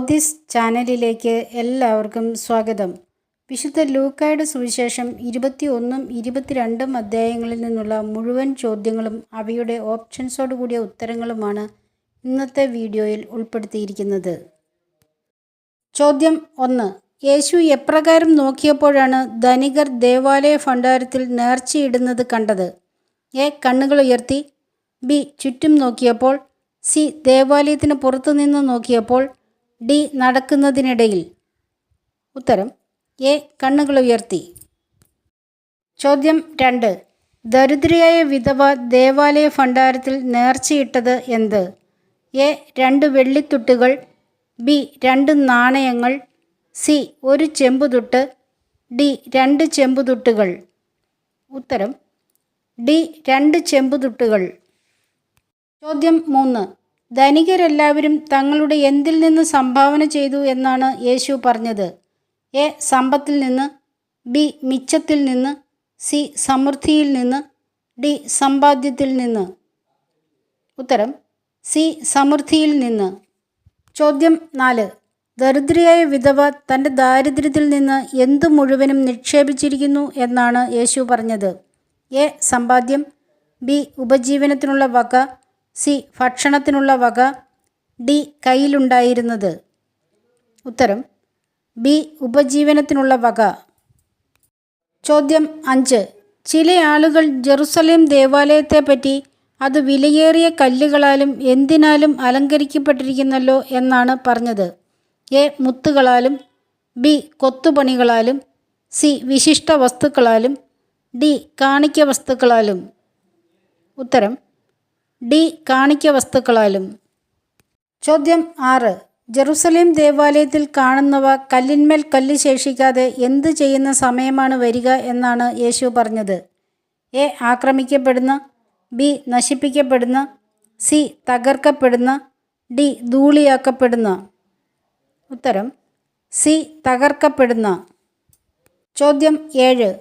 ഓദിസ് ചാനലിലേക്ക് എല്ലാവർക്കും സ്വാഗതം. വിശുദ്ധ ലൂക്കായുടെ സുവിശേഷം ഇരുപത്തി ഒന്നും ഇരുപത്തിരണ്ടും അധ്യായങ്ങളിൽ നിന്നുള്ള മുഴുവൻ ചോദ്യങ്ങളും അവയുടെ ഓപ്ഷൻസോട് കൂടിയ ഉത്തരങ്ങളുമാണ് ഇന്നത്തെ വീഡിയോയിൽ ഉൾപ്പെടുത്തിയിരിക്കുന്നത്. ചോദ്യം ഒന്ന്. യേശു എപ്രകാരം നോക്കിയപ്പോഴാണ് ധനികർ ദേവാലയ ഭണ്ഡാരത്തിൽ നേർച്ചയിടുന്നത് കണ്ടത്? എ. കണ്ണുകൾ ഉയർത്തി. ബി. ചുറ്റും നോക്കിയപ്പോൾ. സി. ദേവാലയത്തിന് പുറത്തുനിന്ന് നോക്കിയപ്പോൾ. ഡി നടക്കുന്നതിനിടയിൽ. ഉത്തരം എ കണ്ണുകൾ ഉയർത്തി. ചോദ്യം രണ്ട് ദരിദ്രയായ വിധവ ദേവാലയ ഭണ്ഡാരത്തിൽ നേർച്ചയിട്ടത് എന്ത്? എ രണ്ട് വെള്ളിത്തുട്ടുകൾ ബി രണ്ട് നാണയങ്ങൾ സി ഒരു ചെമ്പുതുട്ട് ഡി രണ്ട് ചെമ്പുതുട്ടുകൾ. ഉത്തരം ഡി രണ്ട് ചെമ്പുതുട്ടുകൾ. ചോദ്യം മൂന്ന് ധനികരെല്ലാവരും തങ്ങളുടെ എന്തിൽ നിന്ന് സംഭാവന ചെയ്തു എന്നാണ് യേശു പറഞ്ഞത്. എ സമ്പത്തിൽ നിന്ന് ബി മിച്ചത്തിൽ നിന്ന് സി സമൃദ്ധിയിൽ നിന്ന് ഡി സമ്പാദ്യത്തിൽ നിന്ന്. ഉത്തരം സി സമൃദ്ധിയിൽ നിന്ന്. ചോദ്യം നാല്. ദരിദ്രയായ വിധവ തന്റെ ദാരിദ്ര്യത്തിൽ നിന്ന് എന്തു മുഴുവനും നിക്ഷേപിച്ചിരിക്കുന്നു എന്നാണ് യേശു പറഞ്ഞത്. എ സമ്പാദ്യം ബി ഉപജീവനത്തിനുള്ള വക സി ഭക്ഷണത്തിനുള്ള വക ഡി കയ്യിലുണ്ടായിരുന്നത്. ഉത്തരം ബി ഉപജീവനത്തിനുള്ള വക. ചോദ്യം അഞ്ച് ചില ആളുകൾ ജെറുസലേം ദേവാലയത്തെപ്പറ്റി അത് വിലയേറിയ കല്ലുകളാലും എന്തിനാലും അലങ്കരിക്കപ്പെട്ടിരിക്കുന്നല്ലോ എന്നാണ് പറഞ്ഞത്. എ മുത്തുകളാലും ബി കൊത്തുപണികളാലും സി വിശിഷ്ട വസ്തുക്കളാലും ഡി കാണിക്ക വസ്തുക്കളാലും. ഉത്തരം ഡി കാണിക്ക വസ്തുക്കളാലും ചോദ്യം ആറ്. ജെറുസലേം ദേവാലയത്തിൽ കാണുന്നവ കല്ലിന്മേൽ കല്ല് ശേഷിക്കാതെ എന്ത് ചെയ്യുന്ന സമയമാണ് വരിക എന്നാണ് യേശു പറഞ്ഞത്. എ. ആക്രമിക്കപ്പെടുന്ന. ബി. നശിപ്പിക്കപ്പെടുന്ന. സി. തകർക്കപ്പെടുന്ന. ഡി. ധൂളിയാക്കപ്പെടുന്ന. ഉത്തരം. സി. തകർക്കപ്പെടുന്ന. ചോദ്യം ഏഴ്.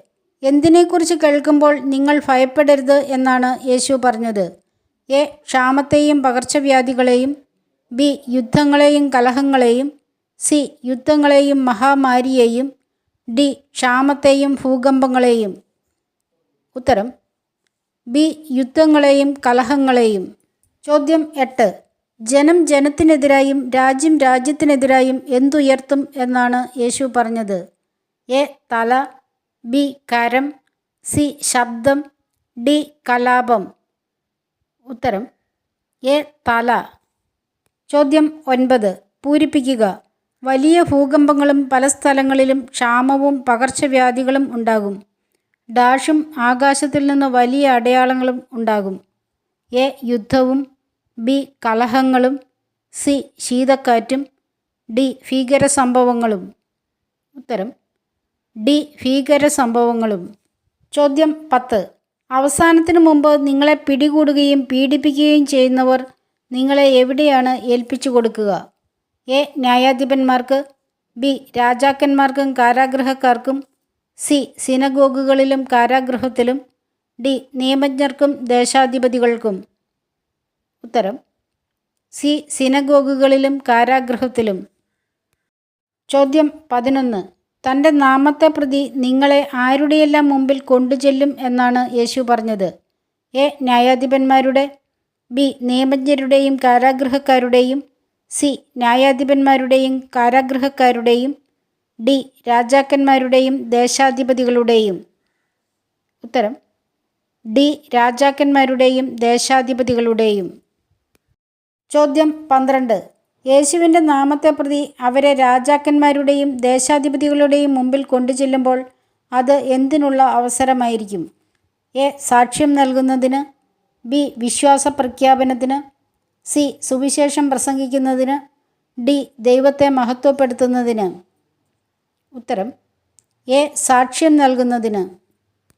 എന്തിനെക്കുറിച്ച് കേൾക്കുമ്പോൾ നിങ്ങൾ ഭയപ്പെടരുത് എന്നാണ് യേശു പറഞ്ഞത്. എ ക്ഷാമത്തെയും പകർച്ചവ്യാധികളെയും ബി യുദ്ധങ്ങളെയും കലഹങ്ങളെയും സി യുദ്ധങ്ങളെയും മഹാമാരിയെയും ഡി ക്ഷാമത്തെയും ഭൂകമ്പങ്ങളെയും. ഉത്തരം ബി യുദ്ധങ്ങളെയും കലഹങ്ങളെയും. ചോദ്യം എട്ട് ജനം ജനത്തിനെതിരായും രാജ്യം രാജ്യത്തിനെതിരായും എന്തുയർത്തും എന്നാണ് യേശു പറഞ്ഞത്. എ തല ബി കരം സി ശബ്ദം ഡി കലാപം. ഉത്തരം എ തല. ചോദ്യം ഒൻപത്. പൂരിപ്പിക്കുക. വലിയ ഭൂകമ്പങ്ങളും പല സ്ഥലങ്ങളിലും ക്ഷാമവും പകർച്ചവ്യാധികളും ഉണ്ടാകും. ഡാഷും ആകാശത്തിൽ നിന്ന് വലിയ അടയാളങ്ങളും ഉണ്ടാകും. എ യുദ്ധവും ബി കലഹങ്ങളും സി ശീതക്കാറ്റും ഡി ഭീകര സംഭവങ്ങളും ഉത്തരം ഡി ഭീകര സംഭവങ്ങളും ചോദ്യം പത്ത്. അവസാനത്തിന് മുമ്പ് നിങ്ങളെ പിടികൂടുകയും പീഡിപ്പിക്കുകയും ചെയ്യുന്നവർ നിങ്ങളെ എവിടെയാണ് ഏൽപ്പിച്ചു കൊടുക്കുക? എ. ന്യായാധിപന്മാർക്ക് ബി. രാജാക്കന്മാർക്കും കാരാഗ്രഹക്കാർക്കും സി. സിനഗോഗുകളിലും കാരാഗ്രഹത്തിലും ഡി. നിയമജ്ഞർക്കും ദേശാധിപതികൾക്കും. ഉത്തരം സി. സിനഗോഗുകളിലും കാരാഗ്രഹത്തിലും. ചോദ്യം പതിനൊന്ന്. തന്റെ നാമത്തെ പ്രതി നിങ്ങളെ ആരുടെയെല്ലാം മുമ്പിൽ കൊണ്ടുചെല്ലും എന്നാണ് യേശു പറഞ്ഞത്. എ ന്യായാധിപന്മാരുടെ ബി നിയമജ്ഞരുടെയും കാരാഗൃഹക്കാരുടെയും സി ന്യായാധിപന്മാരുടെയും കാരാഗൃഹക്കാരുടെയും ഡി രാജാക്കന്മാരുടെയും ദേശാധിപതികളുടെയും. ഉത്തരം ഡി രാജാക്കന്മാരുടെയും ദേശാധിപതികളുടെയും. ചോദ്യം പന്ത്രണ്ട്. യേശുവിന്റെ നാമത്തെ പ്രതി അവരെ രാജാക്കന്മാരുടെയും ദേശാധിപതികളുടെയും മുമ്പിൽ കൊണ്ടുചെല്ലുമ്പോൾ അത് എന്തിനുള്ള അവസരമായിരിക്കും? എ. സാക്ഷ്യം നൽകുന്നതിന് ബി. വിശ്വാസ പ്രഖ്യാപനത്തിന് സി. സുവിശേഷം പ്രസംഗിക്കുന്നതിന് ഡി. ദൈവത്തെ മഹത്വപ്പെടുത്തുന്നതിന്. ഉത്തരം എ. സാക്ഷ്യം നൽകുന്നതിന്.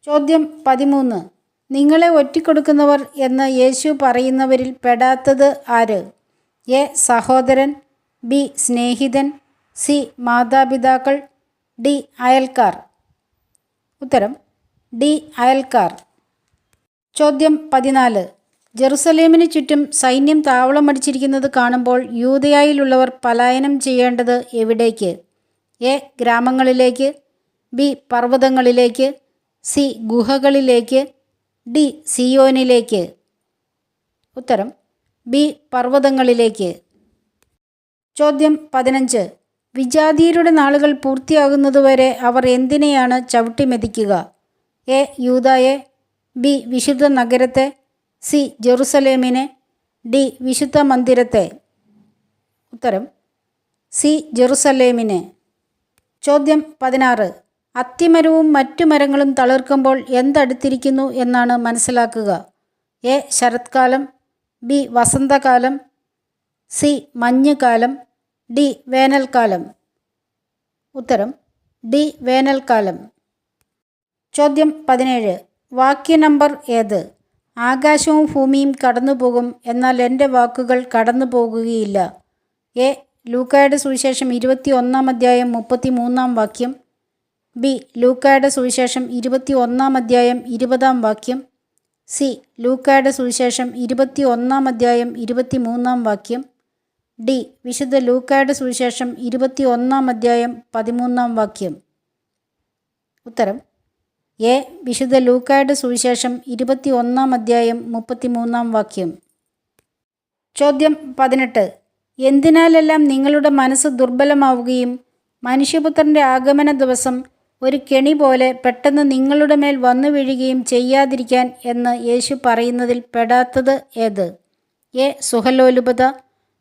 ചോദ്യം പതിമൂന്ന്. നിങ്ങളെ ഒറ്റിക്കൊടുക്കുന്നവർ എന്ന് യേശു പറയുന്നവരിൽ പെടാത്തത് ആര്? എ സഹോദരൻ ബി സ്നേഹിതൻ സി മാതാപിതാക്കൾ ഡി അയൽക്കാർ. ഉത്തരം ഡി അയൽക്കാർ. ചോദ്യം പതിനാല്. ജെറുസലേമിന് ചുറ്റും സൈന്യം താവളം അടിച്ചിരിക്കുന്നത് കാണുമ്പോൾ യൂതയായിലുള്ളവർ പലായനം ചെയ്യേണ്ടത് എവിടേക്ക്? എ ഗ്രാമങ്ങളിലേക്ക് ബി പർവതങ്ങളിലേക്ക് സി ഗുഹകളിലേക്ക് ഡി സിയോനിലേക്ക്. ഉത്തരം ബി പർവതങ്ങളിലേക്ക്. ചോദ്യം പതിനഞ്ച്. വിജാതിയരുടെ നാളുകൾ പൂർത്തിയാകുന്നതുവരെ അവർ എന്തിനെയാണ് ചവിട്ടിമെതിക്കുക? എ. യൂതായെ ബി. വിശുദ്ധ നഗരത്തെ. സി. ജെറുസലേമിനെ. ഡി. വിശുദ്ധ മന്ദിരത്തെ. ഉത്തരം സി. ജെറുസലേമിനെ. ചോദ്യം പതിനാറ്. അത്തിമരവും മറ്റു മരങ്ങളും തളിർക്കുമ്പോൾ എന്തടുത്തിരിക്കുന്നു എന്നാണ് മനസ്സിലാക്കുക. എ. ശരത്കാലം. ബി വസന്തകാലം സി മഞ്ഞുകാലം ഡി വേനൽക്കാലം. ഉത്തരം ഡി വേനൽക്കാലം. ചോദ്യം പതിനേഴ്. വാക്യ നമ്പർ ഏത്? ആകാശവും ഭൂമിയും കടന്നുപോകും എന്നാൽ എന്റെ വാക്കുകൾ കടന്നു പോകുകയില്ല എ. ലൂക്കായുടെ സുവിശേഷം ഇരുപത്തി ഒന്നാം അധ്യായം മുപ്പത്തി മൂന്നാം വാക്യം. ബി. ലൂക്കായുടെ സുവിശേഷം ഇരുപത്തി ഒന്നാം അധ്യായം ഇരുപതാം വാക്യം. സി. ലൂക്കായുടെ സുവിശേഷം ഇരുപത്തി ഒന്നാം അധ്യായം ഇരുപത്തി മൂന്നാം വാക്യം. ഡി. വിശുദ്ധ ലൂക്കായുടെ സുവിശേഷം ഇരുപത്തി ഒന്നാം അധ്യായം പതിമൂന്നാം വാക്യം. ഉത്തരം. എ. വിശുദ്ധ ലൂക്കായുടെ സുവിശേഷം ഇരുപത്തി ഒന്നാം അധ്യായം മുപ്പത്തി മൂന്നാം വാക്യം. ചോദ്യം പതിനെട്ട്. എന്തിനാലെല്ലാം നിങ്ങളുടെ മനസ്സ് ദുർബലമാവുകയും മനുഷ്യപുത്രന്റെ ആഗമന ദിവസം ഒരു കെണി പോലെ പെട്ടെന്ന് നിങ്ങളുടെ മേൽ വന്നു വീഴുകയും ചെയ്യാതിരിക്കാൻ എന്ന് യേശു പറയുന്നതിൽ പെടാത്തത് ഏത്? എ. സുഹലോലുപത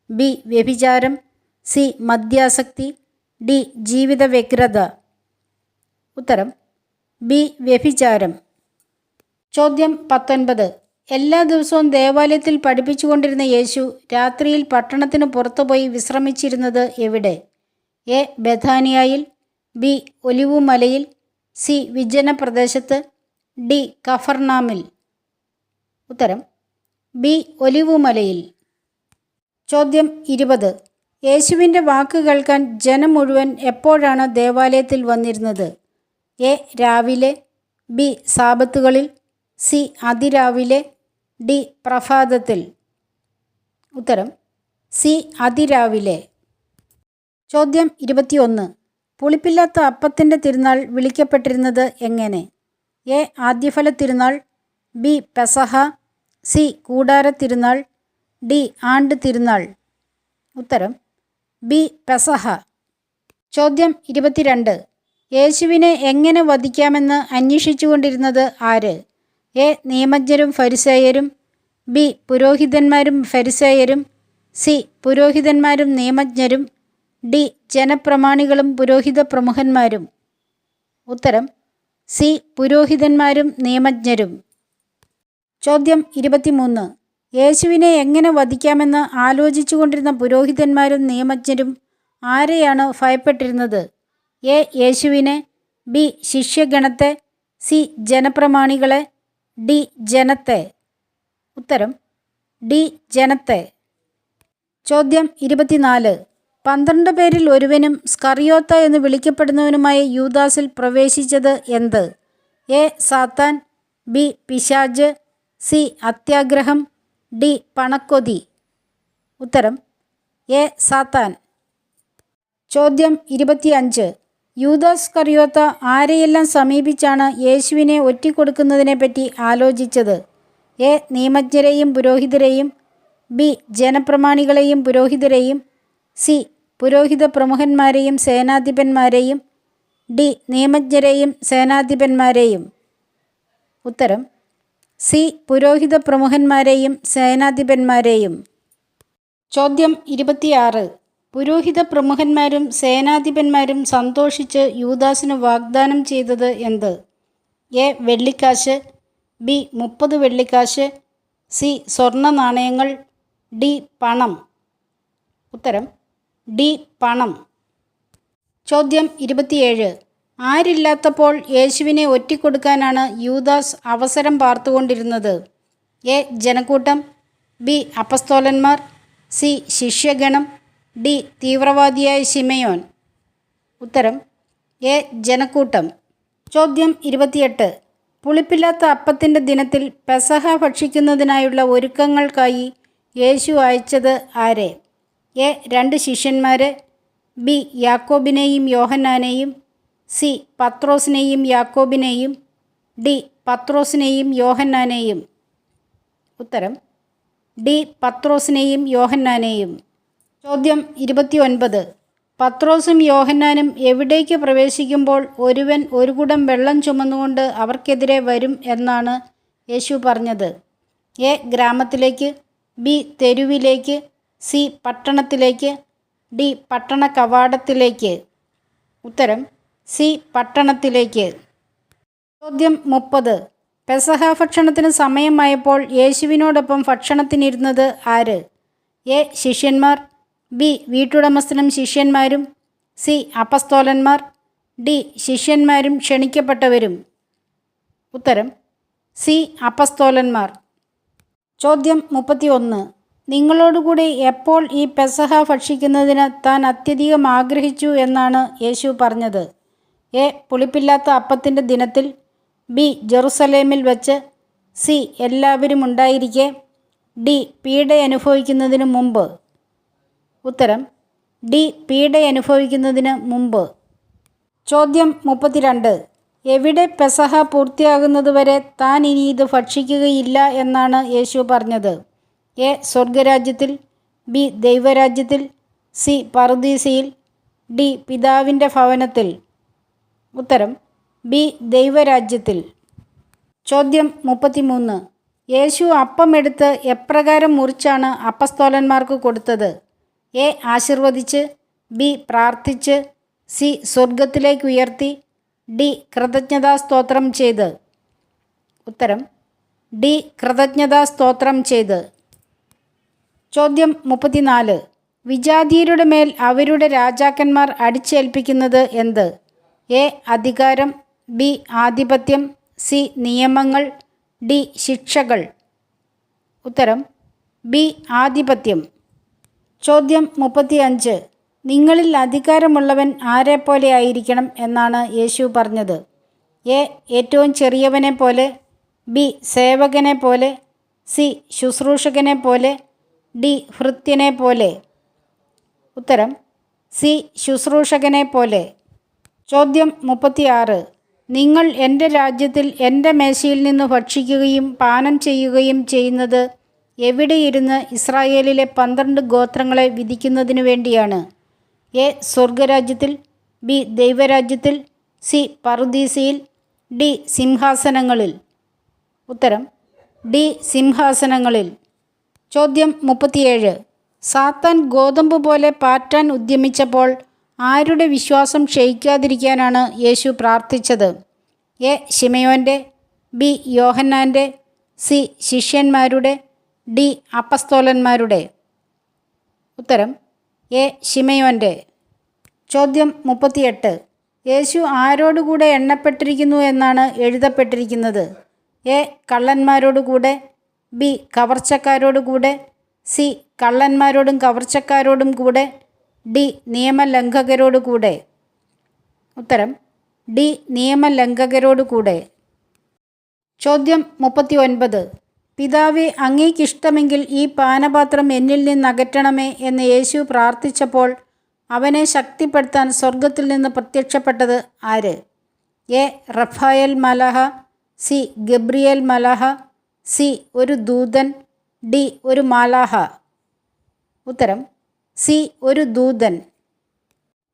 ബി. വ്യഭിചാരം സി. മദ്യാസക്തി ഡി. ജീവിത വ്യഗ്രത ഉത്തരം ബി. വ്യഭിചാരം. ചോദ്യം പത്തൊൻപത്. എല്ലാ ദിവസവും ദേവാലയത്തിൽ പഠിപ്പിച്ചുകൊണ്ടിരുന്ന യേശു രാത്രിയിൽ പട്ടണത്തിന് പുറത്തുപോയി വിശ്രമിച്ചിരുന്നത് എവിടെ? എ. ബഥാനിയായിൽ ബി ഒലിവുമലയിൽ സി വിജന പ്രദേശത്ത് ഡി കഫർനാമിൽ. ഉത്തരം ബി ഒലിവുമലയിൽ. ചോദ്യം ഇരുപത്. യേശുവിന്റെ വാക്ക് കേൾക്കാൻ ജനം മുഴുവൻ എപ്പോഴാണ് ദേവാലയത്തിൽ വന്നിരുന്നത്? എ രാവിലെ ബി സാപത്തുകളിൽ സി അതിരാവിലെ ഡി പ്രഭാതത്തിൽ. ഉത്തരം സി അതിരാവിലെ. ചോദ്യം ഇരുപത്തിയൊന്ന്. പുളിപ്പില്ലാത്ത അപ്പത്തിന്റെ തിരുനാൾ വിളിക്കപ്പെട്ടിരുന്നത് എങ്ങനെ? A. ആദ്യഫല Thirunal B. Pesaha C. കൂടാര Thirunal D. ആണ്ട് തിരുനാൾ. ഉത്തരം ബി. പെസഹ. ചോദ്യം ഇരുപത്തിരണ്ട്. യേശുവിനെ എങ്ങനെ വധിക്കാമെന്ന് അന്വേഷിച്ചുകൊണ്ടിരുന്നത് ആര്? എ. നിയമജ്ഞരും ഫരിസേയരും ബി. പുരോഹിതന്മാരും ഫരിസേയരും സി. പുരോഹിതന്മാരും നിയമജ്ഞരും ഡി. ജനപ്രമാണികളും പുരോഹിത പ്രമുഖന്മാരും. ഉത്തരം സി. പുരോഹിതന്മാരും നിയമജ്ഞരും. ചോദ്യം ഇരുപത്തിമൂന്ന്. യേശുവിനെ എങ്ങനെ വധിക്കാമെന്ന് ആലോചിച്ചുകൊണ്ടിരുന്ന പുരോഹിതന്മാരും നിയമജ്ഞരും ആരെയാണ് ഭയപ്പെട്ടിരുന്നത്? എ. യേശുവിനെ ബി. ശിഷ്യഗണത്തെ സി. ജനപ്രമാണികളെ ഡി. ജനത്തെ. ഉത്തരം ഡി. ജനത്തെ. ചോദ്യം ഇരുപത്തിനാല്. പന്ത്രണ്ട് പേരിൽ ഒരുവനും സ്കറിയോത്ത എന്ന് വിളിക്കപ്പെടുന്നവനുമായ യൂദാസിൽ പ്രവേശിച്ചത് എന്ത്? എ. സാത്താൻ ബി. പിശാജ് സി. അത്യാഗ്രഹം ഡി. പണക്കൊതി. ഉത്തരം എ. സാത്താൻ. ചോദ്യം ഇരുപത്തിയഞ്ച്. യൂദാസ് കറിയോത്ത ആരെയെല്ലാം സമീപിച്ചാണ് യേശുവിനെ ഒറ്റിക്കൊടുക്കുന്നതിനെപ്പറ്റി ആലോചിച്ചത്? എ. നിയമജ്ഞരെയും പുരോഹിതരെയും ബി. ജനപ്രമാണികളെയും പുരോഹിതരെയും സി. പുരോഹിത പ്രമുഖന്മാരെയും സേനാധിപന്മാരെയും ഡി നിയമജ്ഞരെയും സേനാധിപന്മാരെയും. ഉത്തരം സി പുരോഹിത പ്രമുഖന്മാരെയും സേനാധിപന്മാരെയും. ചോദ്യം ഇരുപത്തിയാറ്. പുരോഹിത പ്രമുഖന്മാരും സേനാധിപന്മാരും സന്തോഷിച്ച് യൂദാസിന് വാഗ്ദാനം ചെയ്തത് എന്ത്? എ വെള്ളിക്കാശ് ബി മുപ്പത് വെള്ളിക്കാശ് സി സ്വർണ നാണയങ്ങൾ ഡി പണം. ഉത്തരം ഡി പണം. ചോദ്യം ഇരുപത്തിയേഴ്. ആരില്ലാത്തപ്പോൾ യേശുവിനെ ഒറ്റിക്കൊടുക്കാനാണ് യൂദാസ് അവസരം പാർത്തുകൊണ്ടിരുന്നത്. എ. ജനക്കൂട്ടം. ബി. അപ്പസ്തോലന്മാർ. സി. ശിഷ്യഗണം. ഡി. തീവ്രവാദിയായ ശിമയോൻ. ഉത്തരം എ. ജനക്കൂട്ടം. ചോദ്യം ഇരുപത്തിയെട്ട്. പുളിപ്പില്ലാത്ത അപ്പത്തിന്റെ ദിനത്തിൽ പെസഹ ഭക്ഷിക്കുന്നതിനായുള്ള ഒരുക്കങ്ങൾക്കായി യേശു അയച്ചത് ആരെ? എ രണ്ട് ശിഷ്യന്മാരെ ബി യാക്കോബിനെയും യോഹന്നാനെയും സി പത്രോസിനെയും യാക്കോബിനെയും ഡി പത്രോസിനെയും യോഹന്നാനെയും. ഉത്തരം ഡി പത്രോസിനെയും യോഹന്നാനെയും. ചോദ്യം ഇരുപത്തി ഒൻപത് പത്രോസും യോഹന്നാനും എവിടേക്ക് പ്രവേശിക്കുമ്പോൾ ഒരുവൻ ഒരു കുടം വെള്ളം ചുമന്നുകൊണ്ട് അവർക്കെതിരെ വരും എന്നാണ് യേശു പറഞ്ഞത്. എ ഗ്രാമത്തിലേക്ക് ബി തെരുവിലേക്ക് സി പട്ടണത്തിലേക്ക് ഡി പട്ടണ കവാടത്തിലേക്ക്. ഉത്തരം സി പട്ടണത്തിലേക്ക്. ചോദ്യം മുപ്പത്. പെസഹ ഭക്ഷണത്തിന് സമയമായപ്പോൾ യേശുവിനോടൊപ്പം ഭക്ഷണത്തിനിരുന്നത് ആര്? എ. ശിഷ്യന്മാർ ബി. വീട്ടുടമസ്ഥനും ശിഷ്യന്മാരും സി. അപസ്തോലന്മാർ ഡി. ശിഷ്യന്മാരും ക്ഷണിക്കപ്പെട്ടവരും. ഉത്തരം സി. അപസ്തോലന്മാർ ചോദ്യം മുപ്പത്തി ഒന്ന് നിങ്ങളോടുകൂടി എപ്പോൾ ഈ പെസഹ ഭക്ഷിക്കുന്നതിന് താൻ അത്യധികം ആഗ്രഹിച്ചു എന്നാണ് യേശു പറഞ്ഞത്. എ. പുളിപ്പില്ലാത്ത അപ്പത്തിന്റെ ദിനത്തിൽ. ബി. ജെറുസലേമിൽ വെച്ച്. സി. എല്ലാവരും ഉണ്ടായിരിക്കെ. ഡി. പീഡ അനുഭവിക്കുന്നതിന് മുമ്പ്. ഉത്തരം. ഡി. പീഡ അനുഭവിക്കുന്നതിന് മുമ്പ്. ചോദ്യം മുപ്പത്തിരണ്ട്. എവിടെ പെസഹ പൂർത്തിയാകുന്നതുവരെ താൻ ഇനി ഇത് ഭക്ഷിക്കുകയില്ല എന്നാണ് യേശു പറഞ്ഞത്. എ സ്വർഗരാജ്യത്തിൽ ബി ദൈവരാജ്യത്തിൽ സി പറുദീസയിൽ ഡി പിതാവിന്റെ ഭവനത്തിൽ. ഉത്തരം ബി ദൈവരാജ്യത്തിൽ. ചോദ്യം മുപ്പത്തിമൂന്ന്. യേശു അപ്പമെടുത്ത് എപ്രകാരം മുറിച്ചാണ് അപ്പസ്തോലന്മാർക്ക് കൊടുത്തത്? എ ആശീർവദിച്ച് ബി പ്രാർത്ഥിച്ച് സി സ്വർഗത്തിലേക്ക് ഉയർത്തി ഡി കൃതജ്ഞതാ സ്തോത്രം ചെയ്ത്. ഉത്തരം ഡി കൃതജ്ഞതാ സ്തോത്രം ചെയ്ത്. ചോദ്യം മുപ്പത്തിനാല്. വിജാതീയരുടെ മേൽ അവരുടെ രാജാക്കന്മാർ അടിച്ചേൽപ്പിക്കുന്നത് എന്ത്? എ. അധികാരം ബി. ആധിപത്യം സി. നിയമങ്ങൾ ഡി. ശിക്ഷകൾ. ഉത്തരം ബി. ആധിപത്യം. ചോദ്യം മുപ്പത്തിയഞ്ച്. നിങ്ങളിൽ അധികാരമുള്ളവൻ ആരെപ്പോലെ ആയിരിക്കണം എന്നാണ് യേശു പറഞ്ഞത്. എ. ഏറ്റവും ചെറിയവനെ പോലെ ബി. സേവകനെ പോലെ സി. ശുശ്രൂഷകനെ പോലെ ഡി ഭൃത്യനെ പോലെ. ഉത്തരം സി ശുശ്രൂഷകനെ പോലെ. ചോദ്യം മുപ്പത്തിയാറ്. നിങ്ങൾ എന്റെ രാജ്യത്തിൽ എന്റെ മേശയിൽ നിന്ന് ഭക്ഷിക്കുകയും പാനം ചെയ്യുകയും ചെയ്യുന്നത് എവിടെയിരുന്ന് ഇസ്രായേലിലെ പന്ത്രണ്ട് ഗോത്രങ്ങളെ വിധിക്കുന്നതിനു വേണ്ടിയാണ്? എ സ്വർഗരാജ്യത്തിൽ ബി ദൈവരാജ്യത്തിൽ സി പറുദീസയിൽ ഡി സിംഹാസനങ്ങളിൽ. ഉത്തരം ഡി സിംഹാസനങ്ങളിൽ. ചോദ്യം മുപ്പത്തിയേഴ്. സാത്താൻ ഗോതമ്പ് പോലെ പാറ്റാൻ ഉദ്യമിച്ചപ്പോൾ ആരുടെ വിശ്വാസം ക്ഷയിക്കാതിരിക്കാനാണ് യേശു പ്രാർത്ഥിച്ചത്? എ. ശിമയോന്റെ ബി. യോഹന്നാന്റെ സി. ശിഷ്യന്മാരുടെ ഡി. അപ്പസ്തോലന്മാരുടെ. ഉത്തരം എ. ശിമയോന്റെ. ചോദ്യം മുപ്പത്തിയെട്ട്. യേശു ആരോടുകൂടെ എണ്ണപ്പെട്ടിരിക്കുന്നു എന്നാണ് എഴുതപ്പെട്ടിരിക്കുന്നത്? എ. കള്ളന്മാരോടുകൂടെ ബി കവർച്ചക്കാരോടുകൂടെ സി കള്ളന്മാരോടും കവർച്ചക്കാരോടും കൂടെ ഡി നിയമലംഘകരോട് കൂടെ ഉത്തരം ഡി നിയമലംഘകരോട് കൂടെ ചോദ്യം മുപ്പത്തി ഒൻപത് പിതാവെ അങ്ങേക്കിഷ്ടമെങ്കിൽ ഈ പാനപാത്രം എന്നിൽ നിന്ന് അകറ്റണമേ എന്ന് യേശു പ്രാർത്ഥിച്ചപ്പോൾ അവനെ ശക്തിപ്പെടുത്താൻ സ്വർഗത്തിൽ നിന്ന് പ്രത്യക്ഷപ്പെട്ടത് ആര്? എ റഫായൽ മലഹ സി ഗബ്രിയേൽ മലഹ സി ഒരു ദൂതൻ ഡി ഒരു മാലാഹ. ഉത്തരം സി ഒരു ദൂതൻ.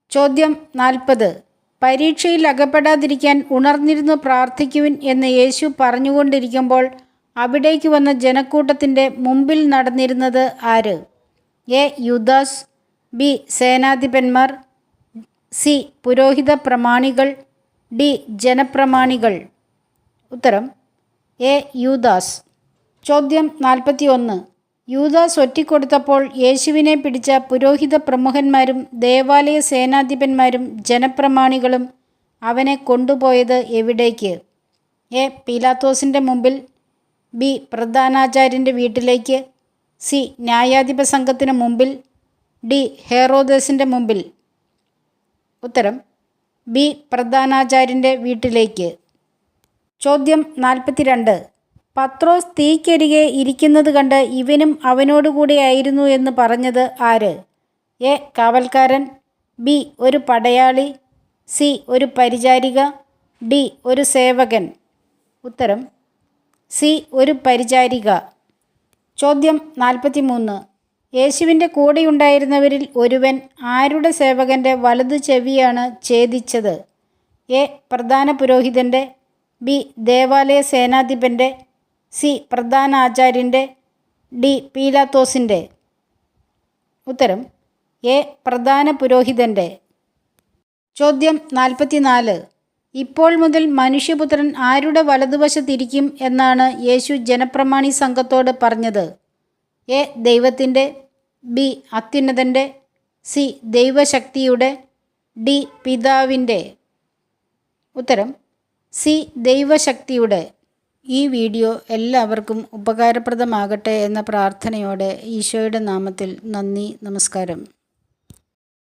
ചോദ്യം നാൽപ്പത്. പരീക്ഷയിൽ അകപ്പെടാതിരിക്കാൻ ഉണർന്നിരുന്ന് പ്രാർത്ഥിക്കുവിൻ എന്ന് യേശു പറഞ്ഞുകൊണ്ടിരിക്കുമ്പോൾ അവിടേക്ക് വന്ന ജനക്കൂട്ടത്തിന്റെ മുമ്പിൽ നടന്നിരുന്നത് ആര്? എ. യുദാസ് ബി. സേനാധിപന്മാർ സി. പുരോഹിത പ്രമാണികൾ ഡി. ജനപ്രമാണികൾ. ഉത്തരം എ യൂദാസ്. ചോദ്യം നാൽപ്പത്തി ഒന്ന് യൂദാസ് ഒറ്റിക്കൊടുത്തപ്പോൾ യേശുവിനെ പിടിച്ച പുരോഹിത പ്രമുഖന്മാരും ദേവാലയ സേനാധിപന്മാരും ജനപ്രമാണികളും അവനെ കൊണ്ടുപോയത് എവിടേക്ക്? എ പീലാത്തോസിന്റെ മുമ്പിൽ ബി പ്രധാനാചാര്യന്റെ വീട്ടിലേക്ക് സി ന്യായാധിപ സംഘത്തിന് മുമ്പിൽ ഡി ഹെറോദസിന്റെ മുമ്പിൽ. ഉത്തരം ബി പ്രധാനാചാര്യന്റെ വീട്ടിലേക്ക്. ചോദ്യം നാൽപ്പത്തിരണ്ട്. പത്രോസ് തീക്കരികെ ഇരിക്കുന്നത് കണ്ട് ഇവനും അവനോടുകൂടിയായിരുന്നു എന്ന് പറഞ്ഞത് ആര്? എ. കാവൽക്കാരൻ ബി. ഒരു പടയാളി സി. ഒരു പരിചാരിക ഡി. ഒരു സേവകൻ. ഉത്തരം സി. ഒരു പരിചാരിക. ചോദ്യം നാൽപ്പത്തി മൂന്ന് യേശുവിന്റെ കൂടെയുണ്ടായിരുന്നവരിൽ ഒരുവൻ ആരുടെ സേവകന്റെ വലതു ചെവിയാണ് ഛേദിച്ചത്? എ. പ്രധാന പുരോഹിതന്റെ ബി ദേവാലയ സേനാധിപന്റെ സി പ്രധാന ആചാര്യന്റെ ഡി പീലാത്തോസിന്റെ ഉത്തരം എ പ്രധാന പുരോഹിതന്റെ ചോദ്യം നാൽപ്പത്തിനാല്. ഇപ്പോൾ മുതൽ മനുഷ്യപുത്രൻ ആരുടെ വലതുവശത്തിരിക്കും എന്നാണ് യേശു ജനപ്രമാണി സംഘത്തോട് പറഞ്ഞത്. എ ദൈവത്തിന്റെ ബി അത്യുന്നതന്റെ സി ദൈവശക്തിയുടെ ഡി പിതാവിന്റെ ഉത്തരം സി ദൈവശക്തിയുടെ ഈ വീഡിയോ എല്ലാവർക്കും ഉപകാരപ്രദമാകട്ടെ എന്ന പ്രാർത്ഥനയോടെ ഈശോയുടെ നാമത്തിൽ നന്ദി നമസ്കാരം.